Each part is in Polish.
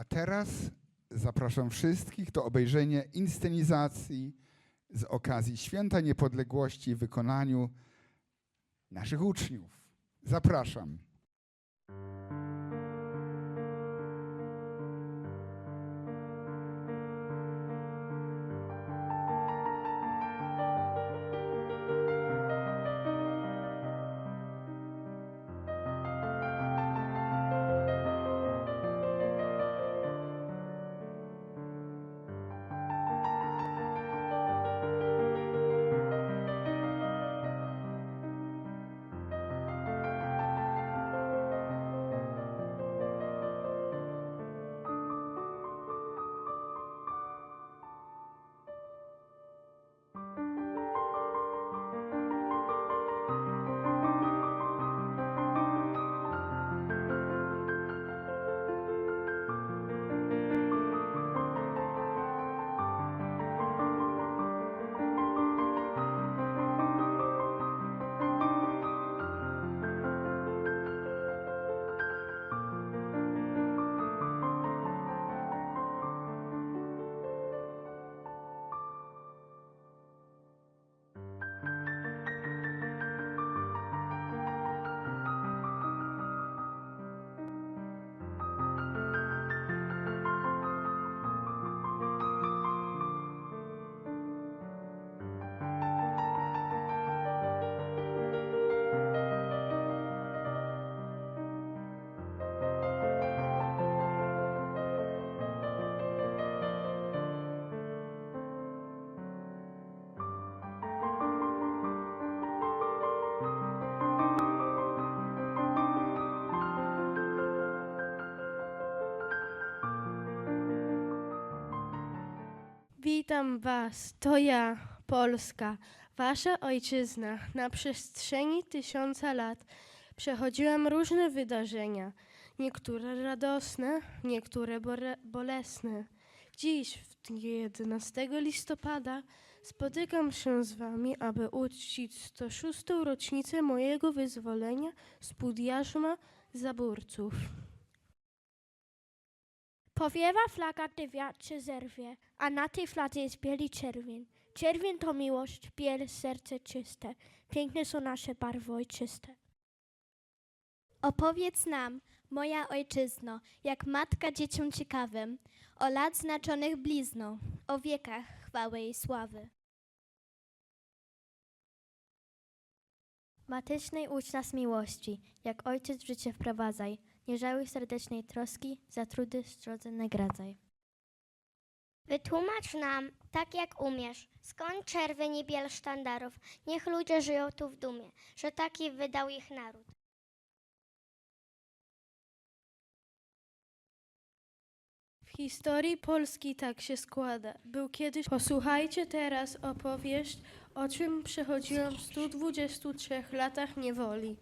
A teraz zapraszam wszystkich do obejrzenia inscenizacji z okazji Święta Niepodległości w wykonaniu naszych uczniów. Zapraszam. Witam Was, to ja, Polska, Wasza ojczyzna. Na przestrzeni tysiąca lat przechodziłam różne wydarzenia, niektóre radosne, niektóre bolesne. Dziś, w dniu 11 listopada, spotykam się z Wami, aby uczcić 106. rocznicę mojego wyzwolenia spod jarzma zaborców. Powiewa flaga, gdy wiatr się zerwie, a na tej fladze jest bieli czerwień. Czerwień to miłość, biel serce czyste. Piękne są nasze barwy ojczyste. Opowiedz nam, moja ojczyzno, jak matka dzieciom ciekawym, o lat znaczonych blizną, o wiekach chwały i sławy. Matycznej ucz nas miłości, jak ojciec w życie wprowadzaj, nie żałuj serdecznej troski, za trudy zdrodze nagradzaj. Wytłumacz nam, tak jak umiesz, skąd czerwień i biel sztandarów. Niech ludzie żyją tu w dumie, że taki wydał ich naród. W historii Polski tak się składa. Był kiedyś. Posłuchajcie teraz opowieść, o czym przechodziłam w 123 latach niewoli.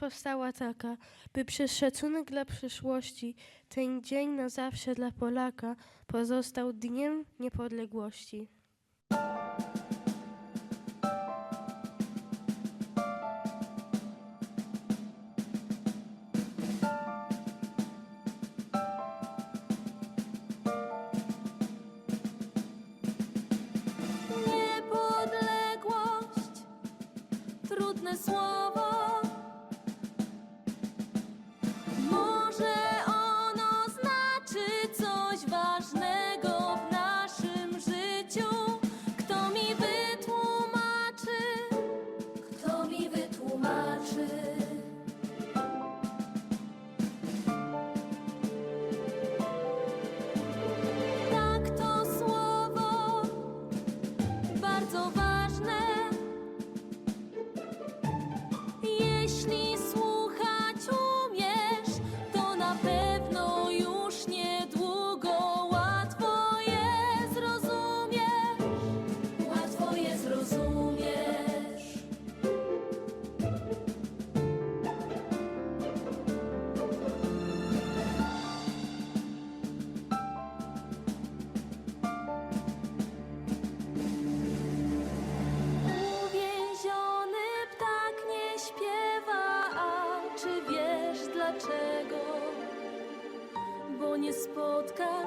Powstała taka, by przez szacunek dla przyszłości ten dzień na zawsze dla Polaka pozostał dniem niepodległości.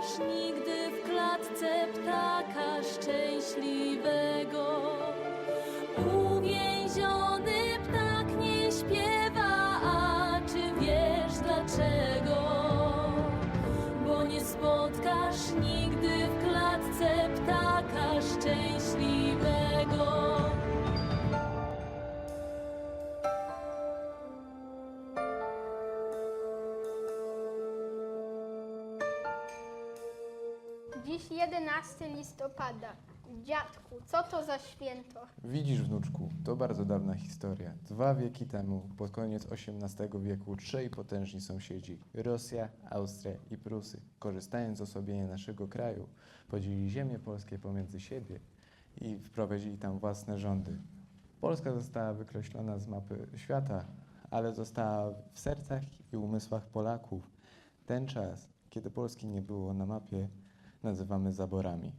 Spotkasz nigdy w klatce ptaka szczęśliwego. Uwięziony ptak nie śpiewa, a czy wiesz dlaczego? Bo nie spotkasz nigdy w klatce ptaka szczęśliwego. 11 listopada. Dziadku, co to za święto? Widzisz, wnuczku, to bardzo dawna historia. Dwa wieki temu, pod koniec XVIII wieku, trzej potężni sąsiedzi Rosja, Austria i Prusy, korzystając z osłabienia naszego kraju, podzielili ziemię polskie pomiędzy siebie i wprowadzili tam własne rządy. Polska została wykreślona z mapy świata, ale została w sercach i umysłach Polaków. Ten czas, kiedy Polski nie było na mapie, nazywamy zaborami.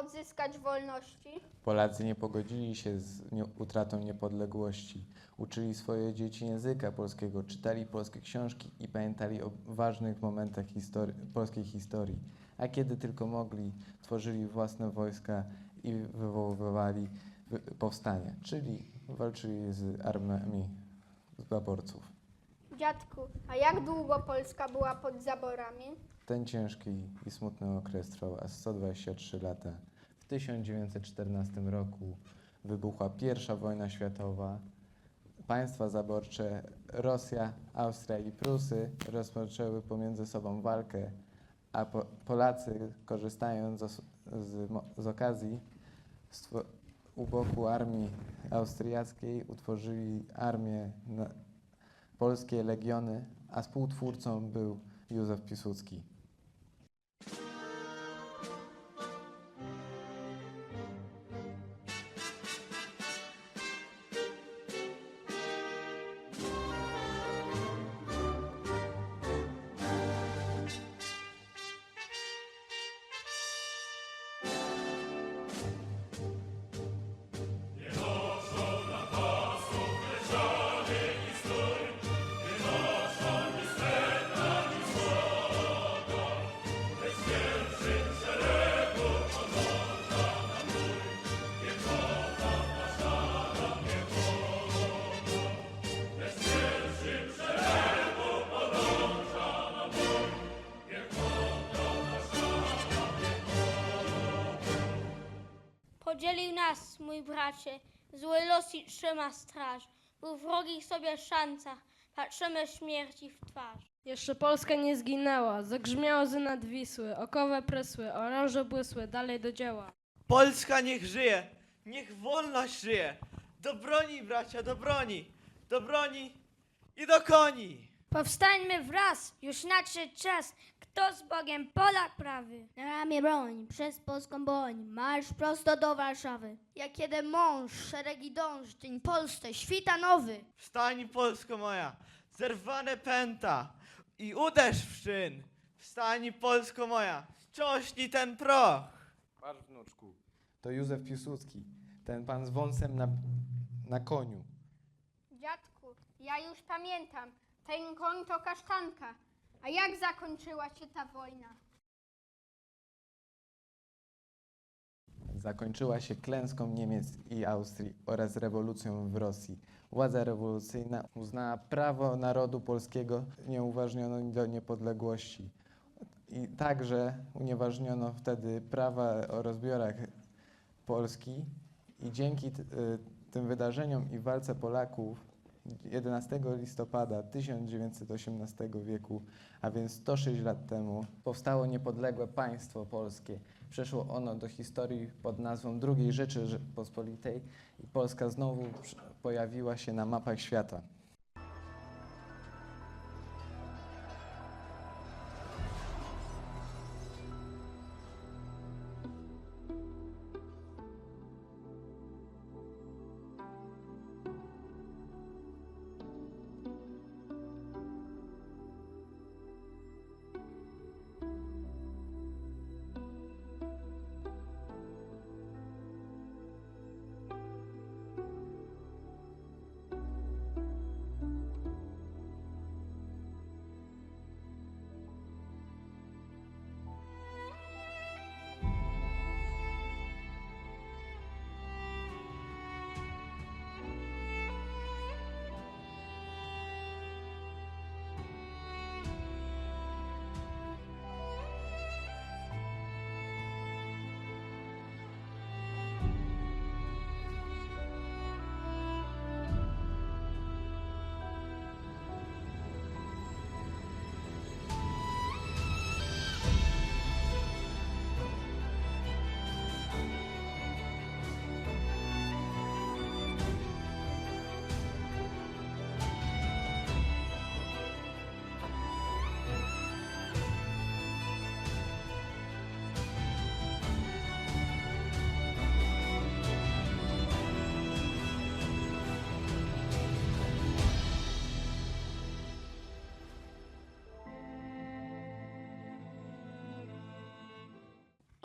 Odzyskać wolności. Polacy nie pogodzili się z nie, utratą niepodległości. Uczyli swoje dzieci języka polskiego, czytali polskie książki i pamiętali o ważnych momentach histori- polskiej historii. A kiedy tylko mogli, tworzyli własne wojska i wywoływali wy- powstania, czyli walczyli z armiami zaborców. Dziadku, a jak długo Polska była pod zaborami? Ten ciężki i smutny okres trwał aż 123 lata. W 1914 roku wybuchła I wojna światowa. Państwa zaborcze Rosja, Austria i Prusy rozpoczęły pomiędzy sobą walkę, a po, Polacy, korzystając z, z, z okazji, u boku armii austriackiej utworzyli armię, polskie legiony, a współtwórcą był Józef Piłsudski. Nas, mój bracie, zły los i trzyma straż. Bo w wrogich sobie szansach patrzymy śmierci w twarz. Jeszcze Polska nie zginęła, zagrzmiało z nad Wisły, okowe prysły, oręże błysły, dalej do dzieła. Polska niech żyje, niech wolność żyje. Do broni, bracia, do broni, do broni i do koni. Powstańmy wraz, już nadszedł czas. Kto z Bogiem, Polak prawy. Na ramię broń, przez polską broń, marsz prosto do Warszawy. Jak jeden mąż, szeregi dąż, dzień Polsce, świta nowy. Wstań, Polsko moja, zerwane pęta i uderz w szyn. Wstań, Polsko moja, ściąśnij ten proch. Patrz, wnuczku. To Józef Piłsudski, ten pan z wąsem na, na koniu. Dziadku, ja już pamiętam, ten to kasztanka. A jak zakończyła się ta wojna? Zakończyła się klęską Niemiec i Austrii oraz rewolucją w Rosji. Władza rewolucyjna uznała prawo narodu polskiego nieuważniono do niepodległości. I także unieważniono wtedy prawa o rozbiorach Polski i dzięki y, tym wydarzeniom i walce Polaków 11 listopada 1918 wieku, a więc 106 lat temu, powstało niepodległe państwo polskie. Przeszło ono do historii pod nazwą II Rzeczypospolitej i Polska znowu pojawiła się na mapach świata.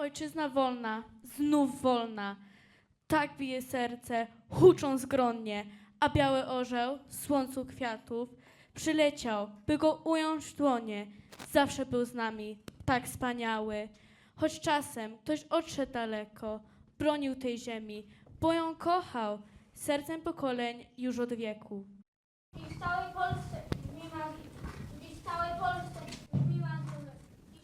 Ojczyzna wolna, znów wolna. Tak bije serce, hucząc gronnie, a biały orzeł, słońcu kwiatów, przyleciał, by go ująć w dłonie. Zawsze był z nami, tak wspaniały. Choć czasem ktoś odszedł daleko, bronił tej ziemi, bo ją kochał, sercem pokoleń już od wieku. I w całej Polsce miła i w całej Polsce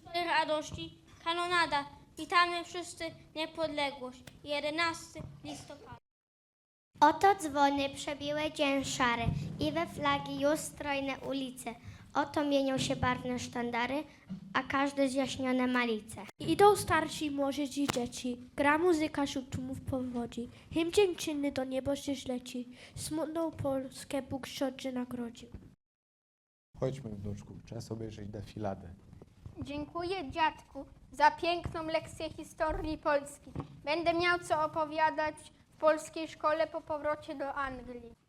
w tej radości kanonada. Witamy wszyscy niepodległość. 11 listopada. Oto dzwony przebiły dzień szary i we flagi już strojne ulice. Oto mienią się barwne sztandary, a każde zjaśnione malice. Idą starsi i młodzież i dzieci. Gra muzyka wśród tłumów powodzi. Hymn dziękczynny do nieboszczyk leci. Smutną Polskę Bóg siodrze nagrodził. Chodźmy, wnuczku, czas obejrzeć defiladę. Dziękuję dziadku za piękną lekcję historii Polski. Będę miał co opowiadać w polskiej szkole po powrocie do Anglii.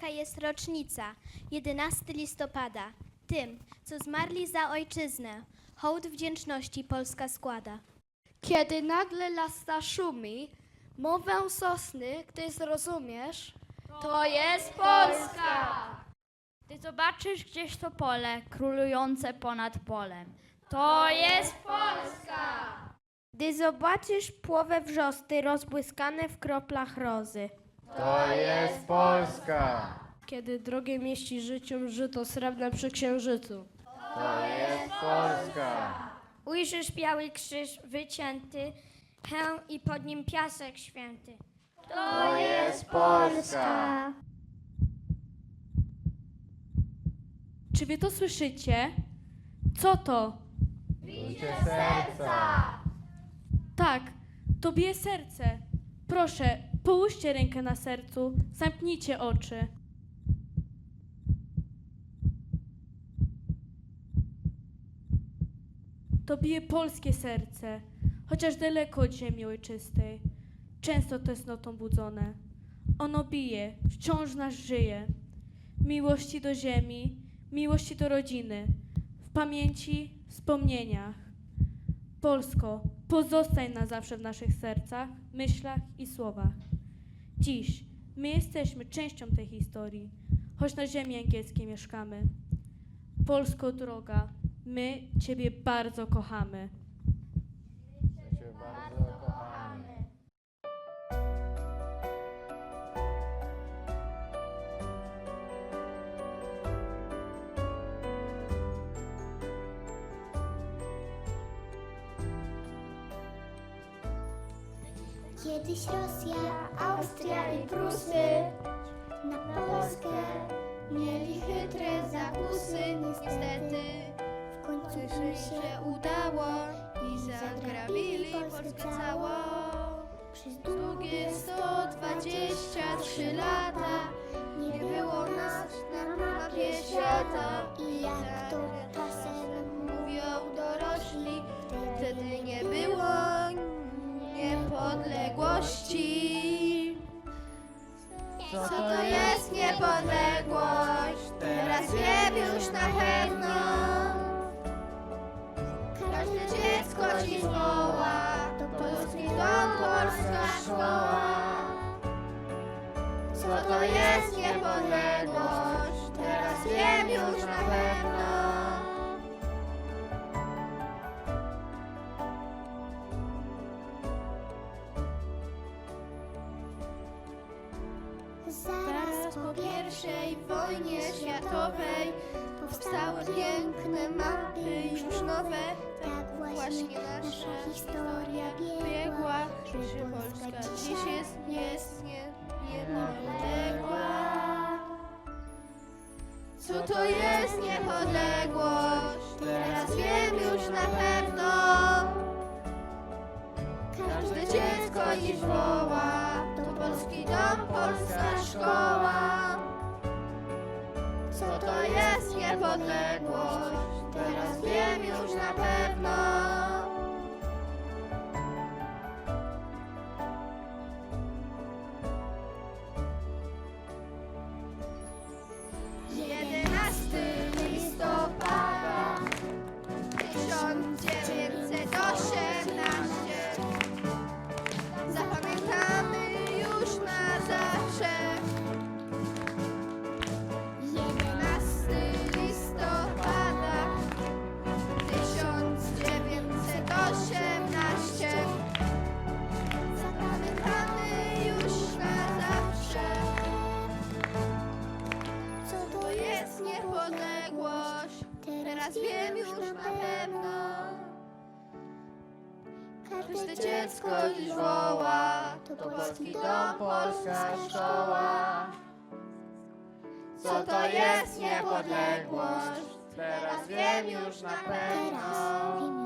Wielka jest rocznica, 11 listopada. Tym, co zmarli za ojczyznę, hołd wdzięczności Polska składa. Kiedy nagle las zaszumi, mowę sosny, gdy zrozumiesz, To jest Polska! Gdy zobaczysz gdzieś to pole, królujące ponad polem. To jest Polska! gdy zobaczysz płowe wrzosty rozbłyskane w kroplach rozy, To jest Polska! kiedy drogie mieści życiu żyto srebrne przy księżycu. To jest Polska! Ujrzysz biały krzyż wycięty, hełm i pod nim piasek święty. To jest Polska! Czy wy to słyszycie? Co to? Bicie serca! Tak, to bije serce. Proszę, połóżcie rękę na sercu, zamknijcie oczy. To bije polskie serce, chociaż daleko od ziemi ojczystej. Często tęsknotą budzone. Ono bije, wciąż nas żyje. Miłości do ziemi, miłości do rodziny, w pamięci, wspomnieniach. Polsko, pozostań na zawsze w naszych sercach, myślach i słowach. Dziś my jesteśmy częścią tej historii, choć na ziemi angielskiej mieszkamy. Polsko droga, my Ciebie bardzo kochamy. Kiedyś Rosja, Austria i Prusy na Polskę mieli chytre zakusy. Niestety w końcu im się udało i zagrabili Polskę całą. Przez długie 123 lata nie było nas na mapie świata. I jak to czasem mówią dorośli, wtedy nie było niepodległości. Co to jest niepodległość? Teraz wiem już na pewno. Każde dziecko dziś woła, to polski dom, polska szkoła. Co to jest niepodległość? Teraz wiem już na pewno. Zaraz po pierwszej wojnie światowej powstały piękne mapy już nowe. Tak właśnie nasza historia biegła, że Polska dziś jest, jest nie. Co to jest niepodległość? Teraz wiem już na pewno. Każde dziecko dziś woła, polski dom, polska szkoła. Co to jest niepodległość? Teraz wiem już na pewno. Każde dziecko dziś woła, to polski dom, polska szkoła. Co to jest niepodległość? Teraz wiem już na pewno.